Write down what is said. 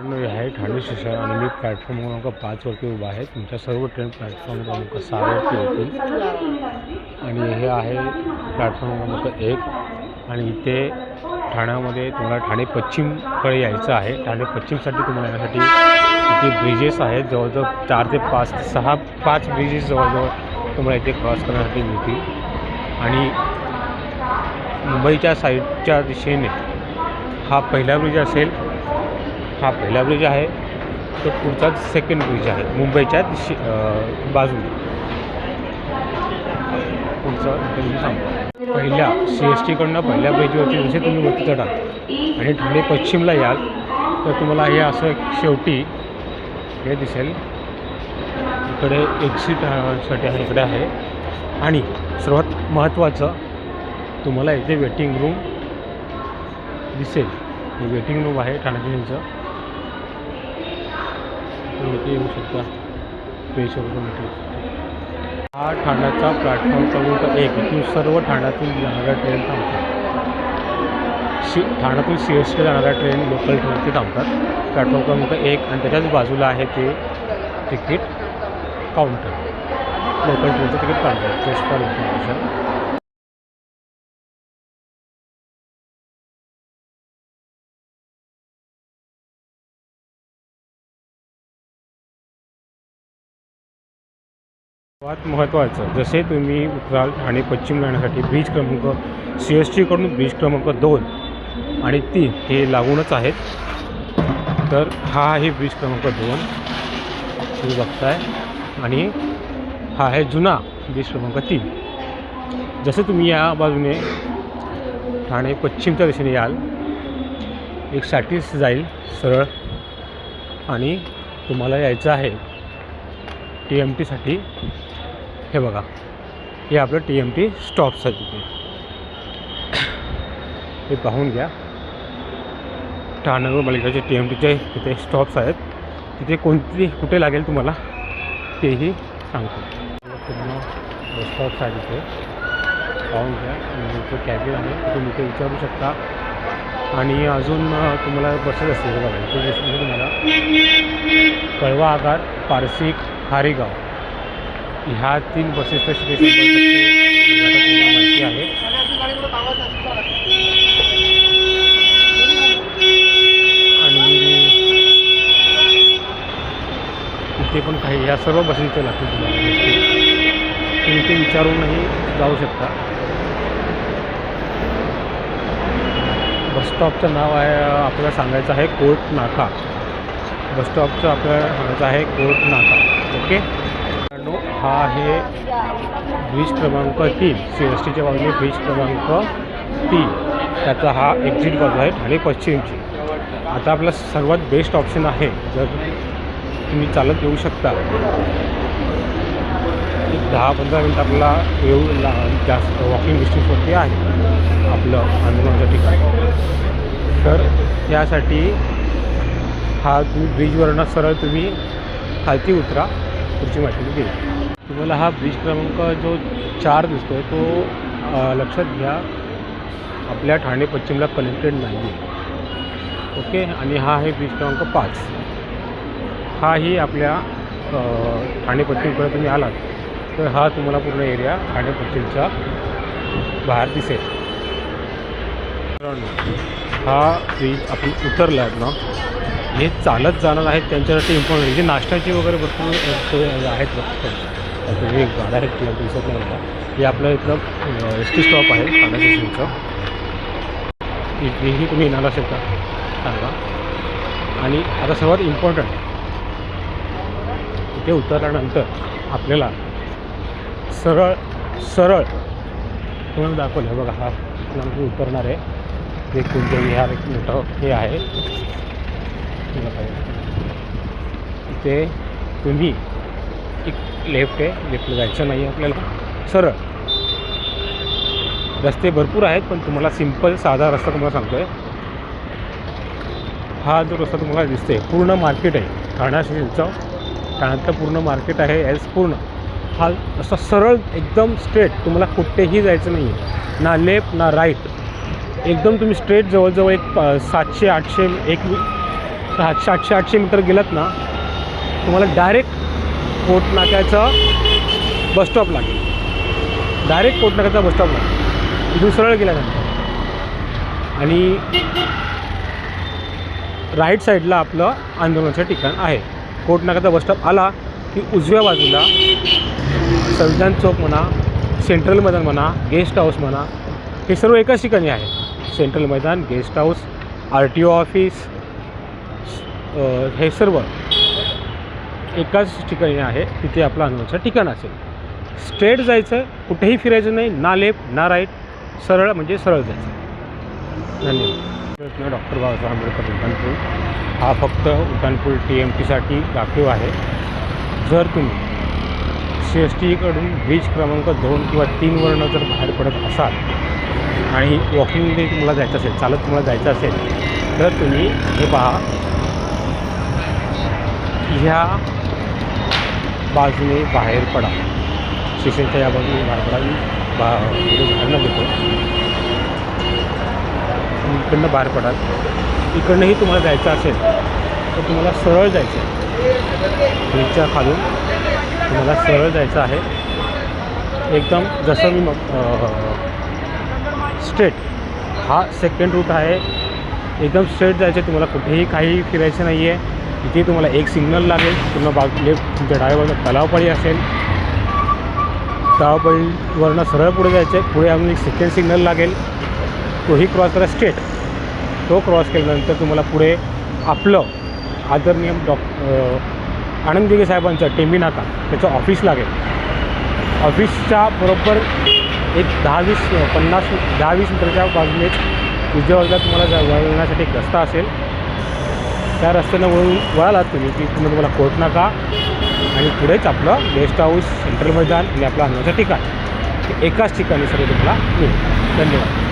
मी आहे ठाणे स्टेशन आणि मी प्लॅटफॉर्म क्रमांक पाचवरती उभा आहे. तुमच्या सर्व ट्रेन प्लॅटफॉर्म क्रमांक सहावरती होती. आणि हे आहे प्लॅटफॉर्म क्रमांक एक. आणि इथे ठाण्यामध्ये तुम्हाला ठाणे पश्चिमकडे यायचं आहे. ठाणे पश्चिमसाठी तुम्हाला येण्यासाठी इथे ब्रिजेस आहेत. जवळजवळ चार ते पाच सहा पाच ब्रिजेस जवळजवळ तुम्हाला इथे क्रॉस करण्यासाठी मिळतील. आणि मुंबईच्या साईडच्या दिशेने हा पहिला ब्रिज असेल. हा पहिला ब्रिज आहे. तर पुढचा सेकंड ब्रिज आहे. मुंबईच्या दिशे अं, पुढचं मी सांगतो पहिल्या सी एस टीकडनं पहिल्या ब्रिजवरती जसे तुम्ही वरती चढाल आणि ठाणे पश्चिमला याल तर तुम्हाला हे असं शेवटी हे दिसेल. इकडे एक्सिटसाठी आहे इकडे आहे. आणि सर्वात महत्त्वाचं तुम्हाला इथे वेटिंग रूम दिसेल. हे वेटिंग रूम आहे ठाणे तुम्ही इथे येऊ शकता. फ्रेश वगैरे हा ठाण्याचा प्लॅटफॉर्म क्रमांक एक. इथून सर्व ठाण्यातून जाणाऱ्या ट्रेन थांबतात. शि ठाण्यातून सी एस टी जाणाऱ्या ट्रेन लोकल ट्रेन ते थांबतात. प्लॅटफॉर्म क्रमांक एक आणि त्याच्याच बाजूला आहे ते तिकीट काउंटर लोकल ट्रेनचं ticket counter just for information सर्वात महत्त्वाचं जसे तुम्ही उतराल ठाणे पश्चिम जाण्यासाठी ब्रिज क्रमांक सी एस टीकडून ब्रिज क्रमांक दोन आणि तीन हे लागूनच आहेत. तर हा आहे ब्रिज क्रमांक दोन. तुम्ही बघताय. आणि हा आहे जुना ब्रिज क्रमांक तीन. जसे तुम्ही या बाजूने ठाणे पश्चिमच्या दिशेने याल एक सॅटिस जाईल सरळ. आणि तुम्हाला यायचं आहे टी एम टीसाठी हे बघा. हे आपलं टी एम टी स्टॉप्स आहेत तिथे हे पाहून घ्या. ठाण्यावर मालिकाचे टी एम टीचे तिथे स्टॉप्स आहेत. तिथे कोणती कुठे लागेल तुम्हाला तेही सांगतो. पूर्ण स्टॉप्स आहेत तिथे पाहून घ्या. आणि इथे कॅबिन आहे. तुम्ही इथे विचारू शकता. आणि अजून तुम्हाला बसेस असतील. बघा. इथे तुम्हाला. कळवा आगार पारसिक हारेगाव. ह्या तीन बसेस तर माहिती आहे. आणि इथे पण काही या सर्व बसेस इथे लागतील तुम्हाला तुम्ही इथे विचारूनही जाऊ शकता. बसस्टॉपचं नाव आहे आपल्याला सांगायचं आहे कोर्ट नाका बसस्टॉपचं आपल्याला सांगायचं आहे कोर्ट नाका ओके? हा आहे ब्रिज क्रमांक तीन. सी एस टीच्या बाजूने ब्रिज क्रमांक तीन. त्याचा हा एक्झिट बाजू आहे ठाणे पश्चिमची. आता आपला सर्वात बेस्ट ऑप्शन आहे जर तुम्ही चालत येऊ शकता. एक दहा पंधरा मिनटं आपला येऊ ला जास्त वॉकिंग डिस्टन्सवरती आहे आपलं आंदोलनाचं ठिकाण. तर त्यासाठी हा तुम्ही ब्रिजवरनं सरळ तुम्ही खालती उतरा पुढची माहिती मी तुम्हाला हा ब्रिज क्रमांक जो चार दिसतो आहे तो लक्षात घ्या आपल्या ठाणे पश्चिमला कनेक्टेड नाही आहे ओके? आणि हा आहे ब्रिज क्रमांक पाच. हाही आपल्या ठाणे पश्चिमकडे तुम्ही आलात तर हा तुम्हाला पूर्ण एरिया ठाणे पश्चिमचा बाहेर दिसेल. हा ब्रिज आपण उतरला आहेत ना हे चालत जाणार आहेत त्यांच्यासाठी इम्पॉर्टंट जे नाश्त्याची वगैरे भरपूर आहेत भरपूर डायरेक्ट दिसत नाही मला. हे आपलं इथलं एस टी स्टॉप आहे ठाणे स्टेशनचं इथेही तुम्ही येणार असेल का? सांगा. आणि आता सर्वात इम्पॉर्टंट इथे उतरल्यानंतर आपल्याला सरळ सरळ तुम्हाला दाखवलं. बघा हा इथला उतरणार आहे. एक कोणत्या विहार एक मोठं हे आहे. हे बघा इथे तुम्ही एक लेफ्ट आहे लेफ्टला जायचं नाही आहे आपल्याला. सरळ. रस्ते भरपूर आहेत पण तुम्हाला सिंपल साधा रस्ता तुम्हाला सांगतो आहे हा जो रस्ता तुम्हाला दिसते पूर्ण मार्केट आहे. ठाणा स्टेशनचं ठाण्यातलं पूर्ण मार्केट आहे एस पूर्ण. हा असा सरळ एकदम स्ट्रेट तुम्हाला कुठेही जायचं नाही आहे ना लेफ्ट ना राईट एकदम तुम्ही स्ट्रेट जवळजवळ एक सातशे आठशे एक सातशे आठशे आठशे मीटर गेलात ना तुम्हाला डायरेक्ट कोट बस बसस्टॉप लागेल. डायरेक्ट कोट बस बसस्टॉप लागेल. इथून सरळ गेल्यानंतर. आणि राईट साईडला आपलं आंदोलनाचं ठिकाण आहे. कोटनाक्याचा बस बसस्टॉप आला की उजव्या बाजूला संविधान चौक म्हणा सेंट्रल मैदान म्हणा गेस्ट हाऊस म्हणा हे सर्व एकाच ठिकाणी आहे. सेंट्रल मैदान guest house R T O office हे सर्व एकाच ठिकाणी आहे. तिथे आपलं आंदोलनाचं ठिकाण असेल. स्ट्रेट जायचं कुठेही फिरायचं नाही ना लेफ्ट ना राईट सरळ म्हणजे सरळ जायचं. धन्यवाद. डॉक्टर बाबासाहेब आंबेडकर उड्डाणपूल. हा फक्त उड्डाणपूल टी एम टीसाठी राखीव आहे. जर तुम्ही सी एस टीकडून ब्रिज क्रमांक दोन किंवा तीनवरनं जर बाहेर पडत असाल आणि वॉकिंगने तुम्हाला जायचं असेल चालत तुम्हाला जायचं असेल तर तुम्ही हे पहा. ह्या बाजूने बाहेर पडा. स्टेशनच्या या बाजूने बाहेर पडा. मी बा म्हणजे उदाहरणं देतो इकडनं बाहेर पडाल. इकडनंही तुम्हाला जायचं असेल तर तुम्हाला सरळ जायचं आहे. ब्रिजच्या खालून तुम्हाला सरळ जायचं आहे. एकदम जसं मी मग स्ट्रेट. हा सेकंड रूट आहे. एकदम स्ट्रेट जायचं आहे तुम्हाला. कुठेही काही फिरायचं नाही आहे इथे तुम्हाला एक सिग्नल लागेल. पूर्ण बाग म्हणजे लेफ्ट तुमच्या डाव्या बाजूला तलावपाळी असेल. तलावपाळीवरनं सरळ पुढे जायचं. आहे पुढे अजून एक सेकंड सिग्नल लागेल. तोही क्रॉस करा स्ट्रेट तो क्रॉस केल्यानंतर तुम्हाला पुढे आपलं आदरणीय डॉक आनंद दिघे साहेबांचं टेंबी नाका त्याचं ऑफिस लागेल. ऑफिसच्या बरोबर एक दहा वीस पन्नास दहा वीस मीटरच्या बाजूने उजव्या वर्गात तुम्हाला जा वळण्यासाठी एक रस्ता असेल. त्या रस्त्यानं वळून वळालात तुम्ही की तुम्ही तुम्हाला कोर्ट नाका. आणि पुढेच आपलं गेस्ट हाऊस सेंट्रल मैदान आणि आपलं अन्नाचं ठिकाण. एकाच ठिकाणी सर्व तुम्हाला मिळेल. धन्यवाद.